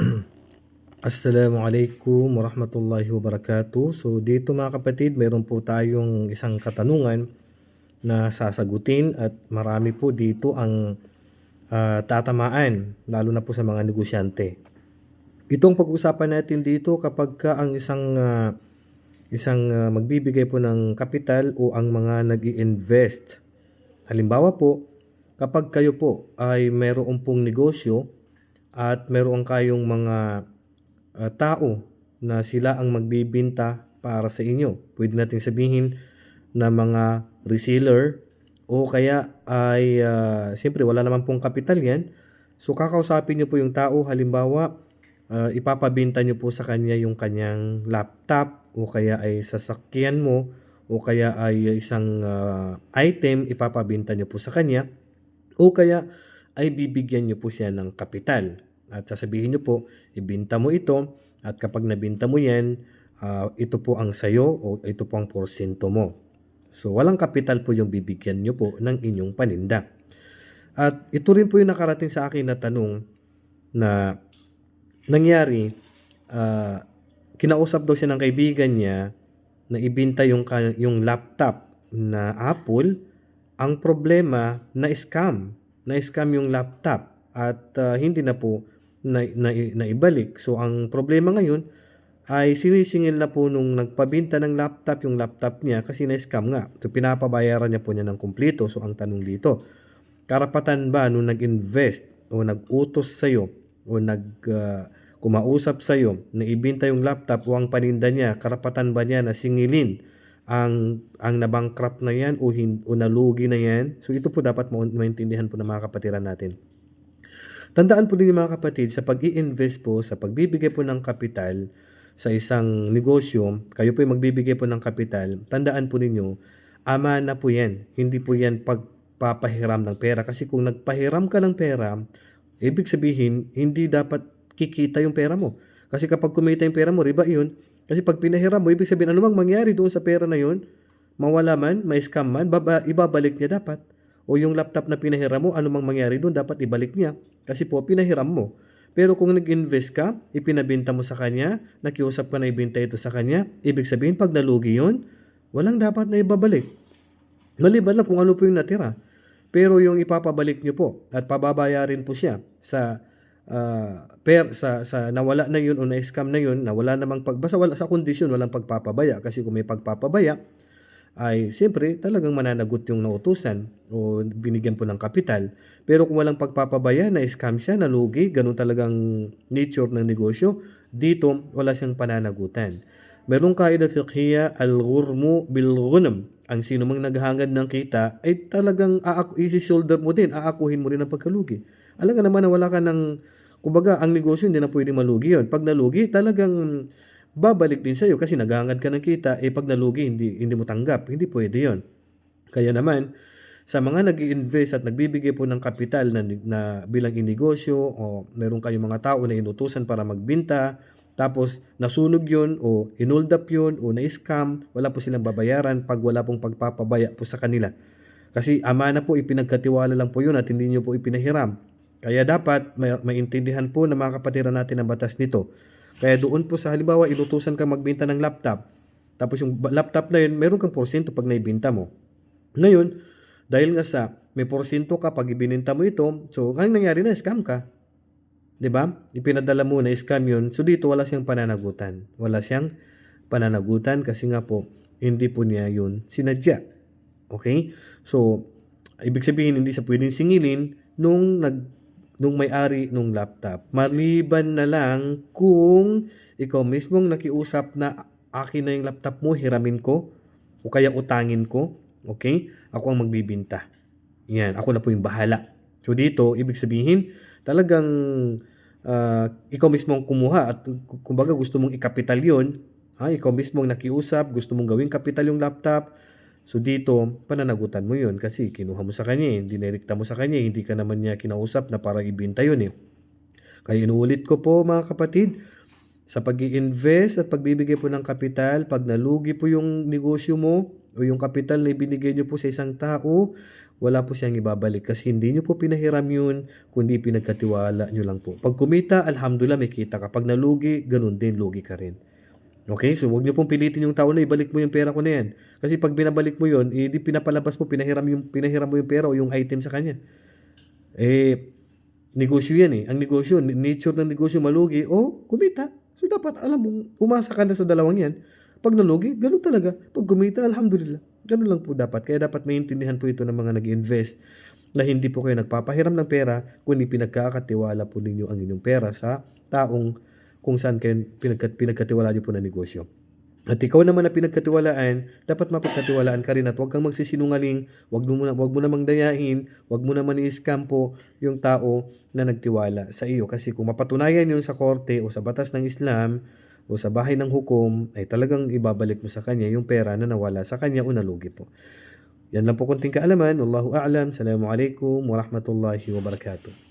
Assalamualaikum warahmatullahi wabarakatuh. So dito mga kapatid, meron po tayong isang katanungan na sasagutin at marami po dito ang ah, tatamaan, lalo na po sa mga negosyante. Itong pag-usapan natin dito kapag ka ang isang ah, isang ah, magbibigay po ng kapital o ang mga nag invest Halimbawa po, kapag kayo po ay mayroon pong negosyo at mayroon kayong mga ah, tao na sila ang magbibinta para sa inyo. Pwede nating sabihin na mga reseller o kaya ay ah, siyempre wala naman pong kapital yan. So kakausapin niyo po yung tao halimbawa ah, ipapabinta niyo po sa kanya yung kanyang laptop o kaya ay sasakyan mo o kaya ay isang ah, item ipapabinta niyo po sa kanya o kaya ay bibigyan niyo po siya ng kapital. At sasabihin niyo po, ibinta mo ito at kapag nabinta mo yan, ah, ito po ang sayo o ito po ang porsyento mo. So walang kapital po yung bibigyan niyo po ng inyong paninda. At ito rin po yung nakarating sa akin na tanong na nangyari, ah, kinausap daw siya ng kaibigan niya na ibinta yung, yung laptop na Apple. Ang problema, na-scam. Na-scam yung laptop at ah, hindi na po na, na, naibalik. So, ang problema ngayon ay sinisingil na po nung nagpabinta ng laptop yung laptop niya kasi na-scam nga. So, pinapabayaran niya po niya ng kumplito. So, ang tanong dito, karapatan ba nung nag-invest o nag-utos sa'yo o nag ah, kumausap sa'yo na ibinta yung laptop o ang paninda niya, karapatan ba niya na singilin ang ang nabankrupt na yan o, hin, o nalugi na yan? So ito po dapat ma- maintindihan po ng mga kapatiran natin. Tandaan po din mga kapatid, sa pag invest po, sa pagbibigay po ng kapital sa isang negosyo, kayo po magbibigay po ng kapital, tandaan po ninyo, ama na po yan. Hindi po yan pagpapahiram ng pera. Kasi kung nagpahiram ka ng pera, ibig sabihin, hindi dapat kikita yung pera mo. Kasi kapag kumita yung pera mo, riba yun. Kasi pag pinahiram mo, ibig sabihin, ano mang mangyari doon sa pera na yun, mawala man, may scam man, baba, ibabalik niya dapat. O yung laptop na pinahiram mo, ano mang mangyari doon, dapat ibalik niya. Kasi po, pinahiram mo. Pero kung nag-invest ka, ipinabinta mo sa kanya, nakiusap ka na ibinta ito sa kanya, ibig sabihin, pag nalugi yun, walang dapat na ibabalik. Maliban lang kung ano po yung natira. Pero yung ipapabalik nyo po at pababayarin po siya sa ah, per sa sa nawala na yun o na yun, na wala namang pag basta wala sa kondisyon walang pagpapabaya kasi kung may pagpapabaya ay siyempre talagang mananagot yung nautusan o binigyan po ng kapital. Pero kung walang pagpapabaya, na-scam siya, nalugi, ganun talagang nature ng negosyo, dito wala siyang pananagutan. Merong kaida fiqhiya al-ghurmu bil ghunam. Ang sino mang naghangad ng kita ay talagang aak isi-shoulder mo din, aakuhin mo rin ang pagkalugi. Alam ka naman na wala ka ng kumbaga ang negosyo hindi na pwedeng malugi yon. Pag nalugi, talagang babalik din sa'yo kasi naghangad ka ng kita, eh pag nalugi, hindi, hindi mo tanggap. Hindi pwede yon. Kaya naman, sa mga nag invest at nagbibigay po ng kapital na, na bilang inegosyo o meron kayong mga tao na inutusan para magbinta, tapos nasunog yun o inold up yun o na-scam, wala po silang babayaran pag wala pong pagpapabaya po sa kanila. Kasi amana po, ipinagkatiwala lang po yun at hindi nyo po ipinahiram. Kaya dapat maintindihan po ng mga kapatiran natin ang batas nito. Kaya doon po sa halimbawa, inutusan kang magbenta ng laptop. Tapos yung laptop na yun, meron kang porsyento pag naibinta mo. Ngayon, dahil nga sa may porsyento ka pag ibininta mo ito, so anong nangyari na, scam ka. 'Di ba? Ipinadala mo na scam yun. So dito wala siyang pananagutan. Wala siyang pananagutan kasi nga po hindi po niya yun sinadya. Okay? So ibig sabihin hindi siya pwedeng singilin nung nag nung may-ari nung laptop. Maliban na lang kung ikaw mismong nakiusap na akin na yung laptop mo, hiramin ko o kaya utangin ko. Okay? Ako ang magbibinta. Yan, ako na po yung bahala. So dito, ibig sabihin, talagang ah, ikaw mismo ang kumuha at kumbaga gusto mong ikapital yun, ha? ikaw mismo ang nakiusap, gusto mong gawing kapital yung laptop, so dito, pananagutan mo yun kasi kinuha mo sa kanya, eh, dinirekta mo sa kanya, eh, hindi ka naman niya kinausap na para ibinta yun eh. Kaya inuulit ko po mga kapatid, sa pag invest at pagbibigay po ng kapital, pag nalugi po yung negosyo mo, o yung kapital na ibinigay niyo po sa isang tao, wala po siyang ibabalik kasi hindi niyo po pinahiram yun, kundi pinagkatiwala niyo lang po. Pag kumita, alhamdulillah may kita ka. Pag nalugi, ganun din, lugi ka rin. Okay, so huwag niyo pong pilitin yung tao na ibalik mo yung pera ko na yan. Kasi pag binabalik mo yun, eh, pinapalabas mo, pinahiram, yung, pinahiram mo yung pera o yung item sa kanya. Eh, negosyo yan eh. Ang negosyo, nature ng negosyo malugi o kumita. So dapat alam mo, umasa ka na sa dalawang yan. Pag nalugi, ganun talaga. Pag kumita, alhamdulillah. Ganun lang po dapat. Kaya dapat maintindihan po ito ng mga nag-invest na hindi po kayo nagpapahiram ng pera, kundi pinagkakatiwala po ninyo ang inyong pera sa taong kung saan kayo pinagkat, pinagkatiwala niyo po na negosyo. At ikaw naman na pinagkatiwalaan, dapat mapagkatiwalaan ka rin at huwag kang magsisinungaling, huwag mo, na, huwag mo namang dayahin, huwag mo naman i-scam po yung tao na nagtiwala sa iyo. Kasi kung mapatunayan yun sa korte o sa batas ng Islam o sa bahay ng hukom, ay talagang ibabalik mo sa kanya yung pera na nawala sa kanya o nalugi po. Yan lang po konting kaalaman. Wallahu a'lam. Assalamualaikum warahmatullahi wabarakatuh.